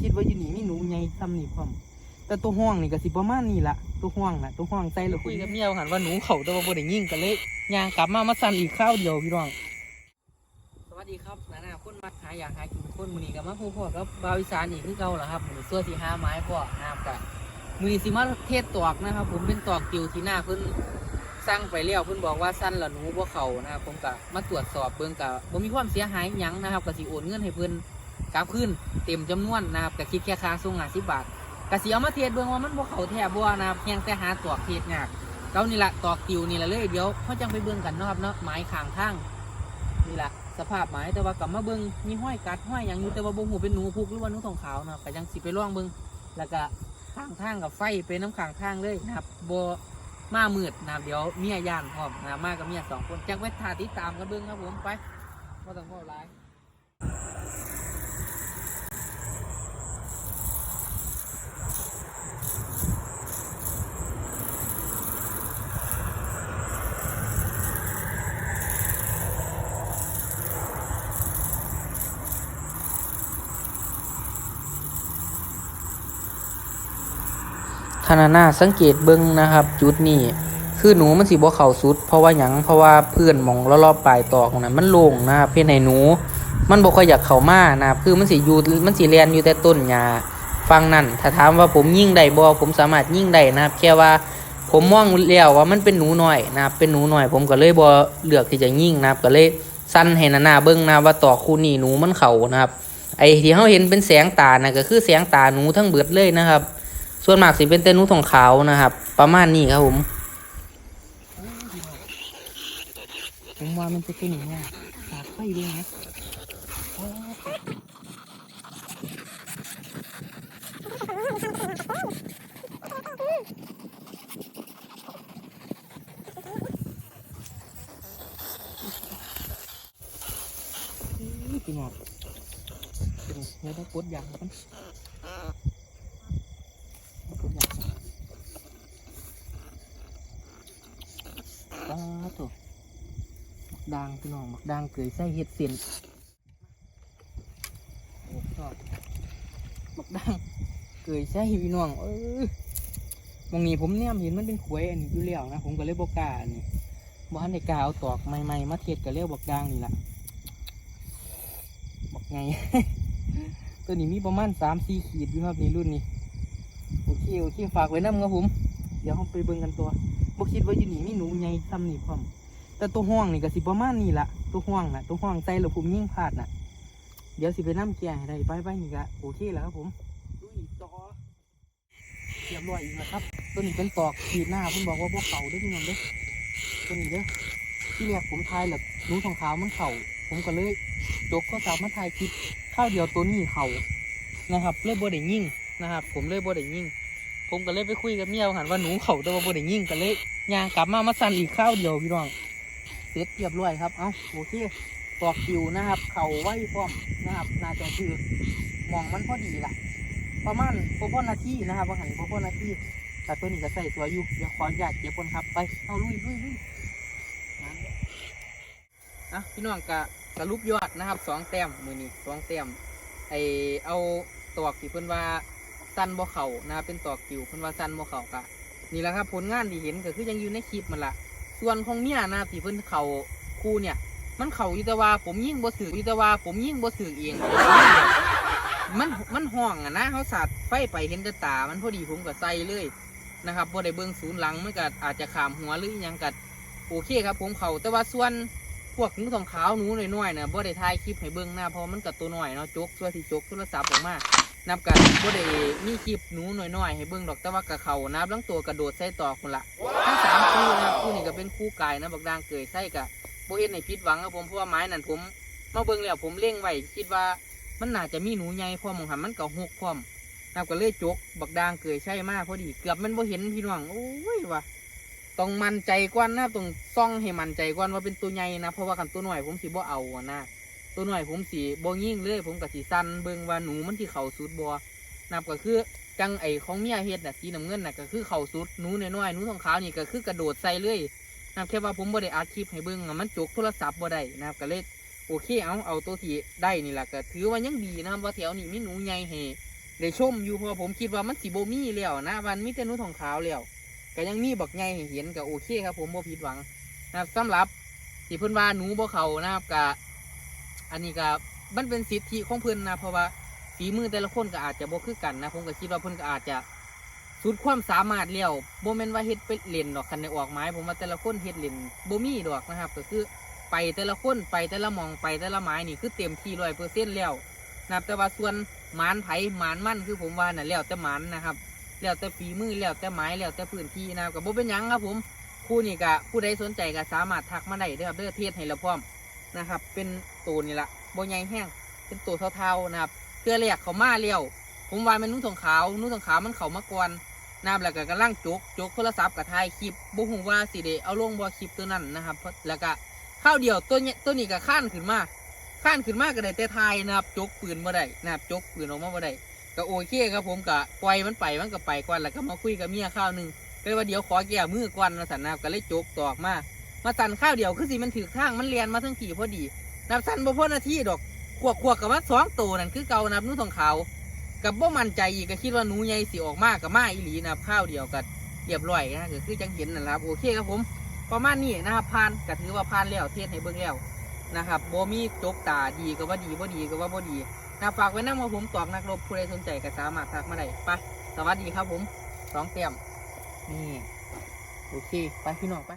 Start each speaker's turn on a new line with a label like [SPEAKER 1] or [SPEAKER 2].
[SPEAKER 1] คิดว่าอยู่นี่มีหนูใหญ่ซ้ำนี่พร้อมแต่ตัวห้องนี่ก็สิประมาณนี้ล่ะตัวห้องน่ะตัวห้องใส่แล้วคุยกับเมียหันว่าหนูเขาแต่ว่าบ่ได้ยิงกันเลยย่างกลับมามาสั่นอีกข้าวเดียวพี่น้องสวัสดีครับนานาคนมาหาอยากหากินคนมื้อนี้ก็มาพูดพ่อกับบาวอีสานอีกคือเก่าล่ะครับมื้อนี้ตัวที่หาไม้พ่อนะครับก็มื้อนี้สิมาเทศตอกนะครับ ผมเป็นตอกติวที่หน้าเพิ่นสั่งไปแล้วเพิ่นบอกว่าสั้นละหนูบ่เข้านะครับผมก็มาตรวจสอบเบิ่งก็บ่มีความเสียหายหยังนะครับก็สิโอนเงินให้เพิ่น กลับคืนเต็มจำนวนนะครับก็คิดแค่ค่าส่ง50บบาทก็สิเอามาเทศเบิ่งว่ามันบ่เขาแท้บ่นะครับเพียงแต่หาตอกเทศยากเก้านี่ละตอกติวนี่ละเลยเดี๋ยวเฮาจังไปเบิ่งกันนะครับเนาะไม้ขางทางนี่แหละสภาพหมายแต่ว่ากลับมาเบิงมีห้อยกัดห้อยอย่างอยู่แต่ว่าบ่หูเป็นหนูพุกหรือว่าหนูทองขาวนะครับก็ยังสิไปล่องเบิงแล้วก็ข้างทางกับไฟเป็นน้ำข้างทางเลยนะครับบ่มามืดนะครับเดี๋ยวเมียย่านพร้อมนะมากับเมียสองคนจังไปถ่าติดตามกันเบิงครับผมไปบ่ต้องเว้าลา ยขณะหน้าสังเกตเบิ้งนะครับ จุดนี้คือหนูมันสิบ่เข้าสุด เพราะว่าหยังเพราะว่าเพื่อนมองรอบๆปลายตอกนั้นมันโล่งนะครับเพื่อนให้หนู มันบ่ค่อยอยากเข้ามานะครับคือมันสิอยู่มันสิเรียนอยู่แต่ต้นหญ้าฟังนั่นถ้าถามว่าผมยิ่งได้บ่ผมสามารถยิ่งได้นะครับแค่ว่าผมมองแล้วว่ามันเป็นหนูหน้อยนะครับเป็นหนูหน้อย ผมก็เลยบ่เลือกที่จะยิ่งนะครับก็เลยสั้นให้หน้าเบิ่งนะว่าตอกคู่นี้หนูมันเข้านะครับ ไอ้ที่เราเห็นเป็นแสงตานะก็คือแสงตาหนูทั้งเบิดเลยนะครับ ส่วนมากสิเป็นเต้นนูทองขาวนะครับ ประมาณนี้ครับผมผมว่ามันจะเป็นอย่างนี้สาดไฟด้วยนะพี่หมอกเดี๋ยวได้กดยางกัน ปลาตัวบัก ด่างพี่น้องบักดางเกยไส้เห็ดเสียนโอ้ชอบบักด่างเกยไส้พี่น้องเออมองนี้ผมเนี่ยเห็นมันเป็นขวยอันนี้อยู่แล้วนะผมก็เลยบอกกาอันนี้บ่ทันได้กล้าเอาตอกใหม่ๆมาเทียดกับเรียกบักด่างนี่แหละบักไง ตัวนี้มีประมาณสามสี่ขีดอยู่ครับในรุ่นนี้โอเคโอเคฝากไว้น้ำครับผม เดี๋ยวเราไปเบิ่งกันตัวบ่คิดว่าอยู่นี่มีหนูใหญ่ซ้ำนี่พร้อม แต่ตัวห้องนี่ก็สิประมาณนี้ละตัวห้องน่ะตัวห้องใจแล้วผมยิ่งพลาดน่ะเดี๋ยวสิไปน้ำแกงให้ได้ไปไปนี่ก็โอเคแล้วครับผมดูอีกต่อเรียบร้อยอีกแล้วครับ ตัวนี้เป็นตอกขีดหน้าเพิ่นบอกว่าพวกเขาเด้พี่น้องเด้อตัวนี้เด้อที่แรกผมทายแบบหนูทองขาวมันเข่าผมก็เลยจกก็สามารถทายคลิปข้าวเดียวตัวนี้เข่านะครับเลยบ่ได้ยิ่งนะครับ ผมเลยบ่ได้ยิ่งผมก็เลยไปคุยกับเมียหันว่าหนูเข่าแต่ว่าบ่ได้ยิ่งกันเลยย่างกลับมามาสั่นอีกข้าวเดียวพี่น้อง ร็จเรียบร้อยครับ เอ้าโอเคตอกคิวนะครับ เข่าไว้พร้อมนะครับน่าจะคือมองมันพอดีล่ะ ประมาณพอพอนาทีนะครับว่าหันพอพอนาทีแต่ตัวนี้ก็ใส่ตัวอยู่เดี๋ยวขออนุญาตเก็บคนครับไปเอาลุยลุยลุยนะพี่น้องกะกะรูปยอดนะครับสองแต้มมือนี้สองแต้มไอเอาตอกที่เพิ่นว่าสั้นบ่เข่านะครับเป็นตอกคิวเพิ่นว่าสั้นบ่เข่ากะนี่แหละครับผลงานที่เห็นก็คือยังอยู่ในคลิปมันละ ส่วนของเมียนะครับที่เพิ่นเข่าคู่เนี่ย มันเข่าอยู่แต่ว่าผมยิ่งบ่ถืออยู่แต่ว่าผมยิ่งบ่ถือเอง มันมันห้องอะนะเขาสาดไฟไปเห็นแต่ตา มันพอดีผมก็ใส่เลยนะครับบ่ได้เบิ่งศูนย์หลังมันก็อาจจะขามหัวหรืออยังกัดโอเคครับ ผมเข่าแต่ว่าส่วนพวกหนูทองขาวหนูน้อยๆนะบ่ได้ถ่ายคลิปให้เบิ่งหนะเพราะมันกับตัวน้อยเนาะจกส่วนที่จกโทรศัพท์ออกมานับกันบ่ได้มีคลิปหนูหน่อยๆให้เบิ่งดอกแต่ว่ากับเขานับลังตัวกระโดดใส่ต่อคนละทั้งสามคู่น ก็เป็นคู่กายนะบักดางเกยใส่กับโบเอ็นในผิดหวังครับผมเพราะว่าไม้นั่นผมมาเบิ่งแล้วผมเล่งไว้คิดว่ามันน่าจะมีหนูใหญ่พร้อมมองหันมันก็หกพร้อมนับก็เลยจก บักดางเกยใช่มากพอดี เกือบมันบ่เห็นพี่น้องโอ้ยว่ะต้องมั่นใจกว่านะครับต้องซ่องให้มั่นใจกว่าว่าเป็นตัวใหญ่นะเพราะว่าคันตัวหน้อยผมสิบ่เอาอะนะตัวหน้อยผมสีบ่ยิ่งเลย ผมกับสีสั้นเบิ่งว่าหนูมันที่เข่าสุดบ่ นับก็คือจังไอของเมียเฮ็ดน่ะสีน้ำเงินน่ะก็คือเข่าสุดหนูน้อยๆหนูทองขาวนี่ก็คือกระโดดใส่เลยนับแค่ว่าผมบ่ได้อัดคลิปให้เบิ่งมันจกโทรศัพท์บ่ได้นะครับก็เลยโอเคเอาเอาตัวที่ได้นี่แหละก็ถือว่ายังดีนะครับว่าแถวนี้มีหนูใหญ่ให้ได้ชมอยู่เพราะผมคิดว่ามันสิบ่มีแล้วนะวันมีแต่หนูทองขาวแล้วก็ยังมีบักใหญ่ให้เห็นก็โอเคครับ ผมบ่ผิดหวังนะครับสำหรับที่เพิ่นว่าหนูบ่เข้านะครับก็อันนี้ก็มันเป็นสิทธิของเพิ่นนะเพราะว่า ฝีมือแต่ละคนก็อาจจะบ่คือกันนะผมก็คิดว่าเพิ่นก็อาจจะสุดความสามารถแล้วบ่แม่นว่าเฮ็ดไปเล่นดอกคันได้ออกไม้ผมว่าแต่ละคนเฮ็ดเล่นบ่มีดอกนะครับ ก็คือไปแต่ละคนไปแต่ละมองไปแต่ละไม้นี่คือเต็มที่100%แล้วนะครับแต่ว่าส่วนหมานไผ่หมานมั่นคือผมว่าน่ะแล้วแต่หมานนะครับแล้วแต่ฝีมือแล้วแต่ไม้แล้วแต่พื้นที่นะครับกับโบเป็นหยังครับผมคู่นี่กะผู้ใดสนใจก็สามารถทักมาได้เด้อครับเด้อเทศให้เราพร้อมนะครับ เป็นตัวนี่ละโบใหญ่แห้งเป็นตัวเท่าๆนะครับ เพื่อแรกเขามาเลี้ยวผมว่ามันนุ่งทองขาวนุ่งทองขาวมันเขามาก่อนนะครับแล้วก็กำลังจกจกโทรศัพท์กับถ่ายคลิปบ่ฮู้ว่าสิเดเอาลงบ่คลิปตัวนั้นนะครับแล้วก็ข้าวเดียวตัวเนี้ยตัวนี้ก็ข้านขึ้นมาข้านขึ้นมาก็ได้แต่ทายนะครับจกปืนมาได้นะครับจกปืนออกมาบ่ได้ก็โอเคครับผมก็ปล่อยมันไปมันก็ไปก่อนแล้วก็มาคุยกับเมียข้าวหนึ่งก็เลยว่าเดี๋ยวขอแก้มือก่อนมาสันนะครับก็เลยจกตอกมามาสันข้าวเดียวคือสิมันถือข้างมันเลียนมาทั้งขี่พอดีนับสันบ่พอนาทีดอก ขวกขวกกับว่าสองตัวนั่นคือเก่านับนู้นทองขาวกับบ่มั่นใจอีกก็คิดว่าหนูใหญ่สิออกมากกับมาอีหลีนะครับข้าวเดียวก็เรียบร้อยนะก็คือจังเห็นนั่นแหละครับโอเคครับผมประมาณนี้นะครับผ่านก็ถือว่าผ่านแล้วเทศให้เบิ่งแล้วนะครับโบมีจกตาดีก็ว่าดีบ่ดีก็ว่าบ่ดีนะฝากไว้นั่งมาผมตอบนักรบผู้ใดสนใจก็สามารถทักมาได้ไปสวัสดีครับผมสองเต็มนี่โอเคไปพี่น้องไป